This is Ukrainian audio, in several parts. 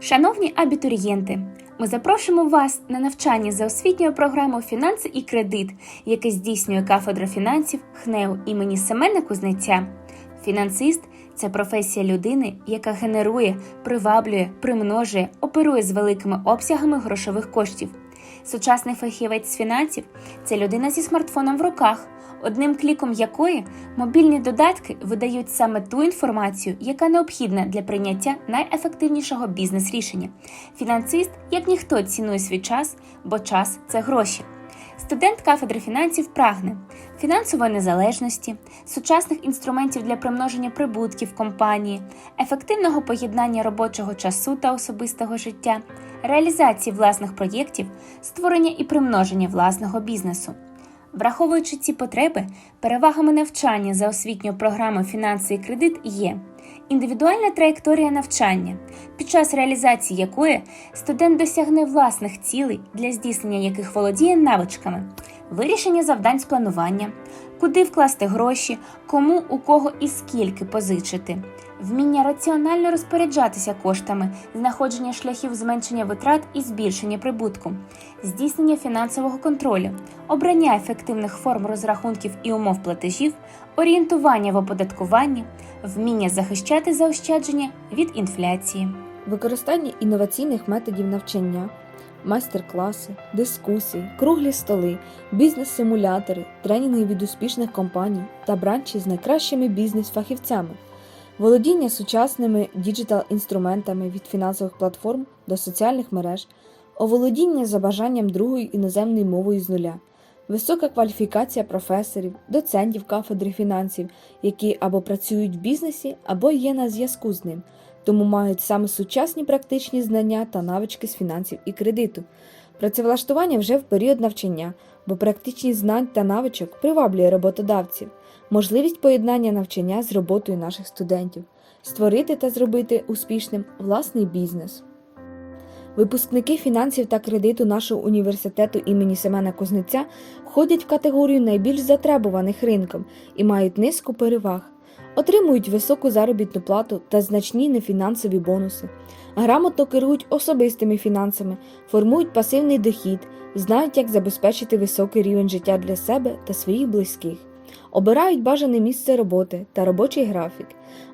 Шановні абітурієнти, ми запрошуємо вас на навчання за освітньою програмою Фінанси і кредит, яке здійснює кафедра фінансів ХНЕУ імені Семена Кузнеця. Фінансист це професія людини, яка генерує, приваблює, примножує, оперує з великими обсягами грошових коштів. Сучасний фахівець з фінансів це людина зі смартфоном в руках, одним кліком якої мобільні додатки видають саме ту інформацію, яка необхідна для прийняття найефективнішого бізнес-рішення. Фінансист, як ніхто, цінує свій час, бо час це гроші. Студент кафедри фінансів прагне фінансової незалежності, сучасних інструментів для примноження прибутків компанії, ефективного поєднання робочого часу та особистого життя, реалізації власних проєктів, створення і примноження власного бізнесу. Враховуючи ці потреби, перевагами навчання за освітньою програмою фінанси і кредит є індивідуальна траєкторія навчання, під час реалізації якої студент досягне власних цілей, для здійснення яких володіє навичками, вирішення завдань з планування, куди вкласти гроші, кому, у кого і скільки позичити, вміння раціонально розпоряджатися коштами, знаходження шляхів зменшення витрат і збільшення прибутку, здійснення фінансового контролю, обрання ефективних форм розрахунків і умов платежів, орієнтування в оподаткуванні, вміння захищати заощадження від інфляції. Використання інноваційних методів навчання, майстер-класи, дискусії, круглі столи, бізнес-симулятори, тренінги від успішних компаній та бранчі з найкращими бізнес-фахівцями, володіння сучасними діджитал-інструментами від фінансових платформ до соціальних мереж, оволодіння за бажанням другою іноземною мовою з нуля. Висока кваліфікація професорів, доцентів кафедри фінансів, які або працюють в бізнесі, або є на зв'язку з ним, тому мають саме сучасні практичні знання та навички з фінансів і кредиту. Працевлаштування вже в період навчання, бо практичність знань та навичок приваблює роботодавців, можливість поєднання навчання з роботою наших студентів, створити та зробити успішним власний бізнес. Випускники фінансів та кредиту нашого університету імені Семена Кузнеця входять в категорію найбільш затребуваних ринком і мають низку переваг, отримують високу заробітну плату та значні нефінансові бонуси, грамотно керують особистими фінансами, формують пасивний дохід, знають, як забезпечити високий рівень життя для себе та своїх близьких. Обирають бажане місце роботи та робочий графік.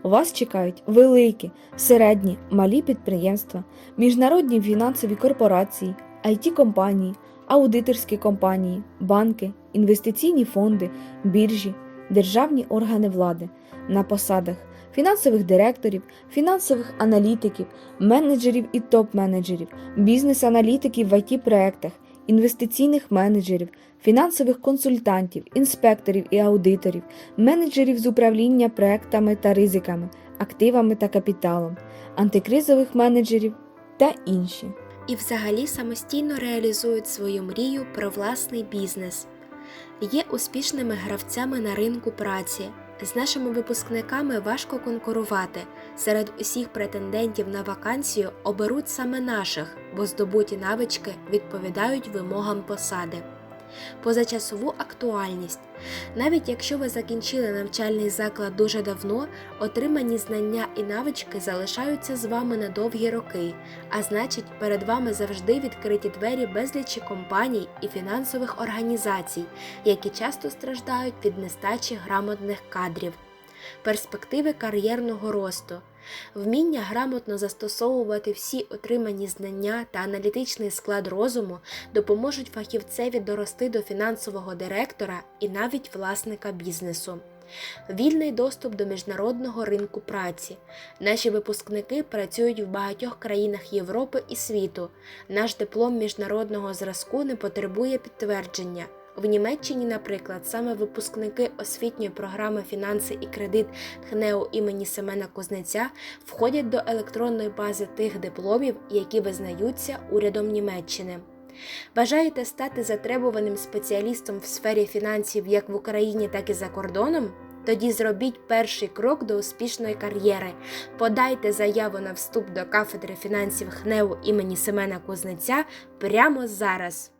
Вас чекають великі, середні, малі підприємства, міжнародні фінансові корпорації, it компанії аудиторські компанії, банки, інвестиційні фонди, біржі, державні органи влади на посадах фінансових директорів, фінансових аналітиків, менеджерів і топ-менеджерів, бізнес-аналітиків в it проектах інвестиційних менеджерів, фінансових консультантів, інспекторів і аудиторів, менеджерів з управління проектами та ризиками, активами та капіталом, антикризових менеджерів та інші. і взагалі самостійно реалізують свою мрію про власний бізнес. Є успішними гравцями на ринку праці. З нашими випускниками важко конкурувати. Серед усіх претендентів на вакансію оберуть саме наших, бо здобуті навички відповідають вимогам посади. Позачасову актуальність. Навіть якщо ви закінчили навчальний заклад дуже давно, отримані знання і навички залишаються з вами на довгі роки, а значить, перед вами завжди відкриті двері безлічі компаній і фінансових організацій, які часто страждають від нестачі грамотних кадрів. Перспективи кар'єрного росту. Вміння грамотно застосовувати всі отримані знання та аналітичний склад розуму допоможуть фахівцеві дорости до фінансового директора і навіть власника бізнесу. Вільний доступ до міжнародного ринку праці. Наші випускники працюють в багатьох країнах Європи і світу. Наш диплом міжнародного зразку не потребує підтвердження. В Німеччині, наприклад, саме випускники освітньої програми Фінанси і кредит ХНЕУ імені Семена Кузнеця входять до електронної бази тих дипломів, які визнаються урядом Німеччини. Бажаєте стати затребуваним спеціалістом в сфері фінансів як в Україні, так і за кордоном? Тоді зробіть перший крок до успішної кар'єри. Подайте заяву на вступ до кафедри фінансів ХНЕУ імені Семена Кузнеця прямо зараз.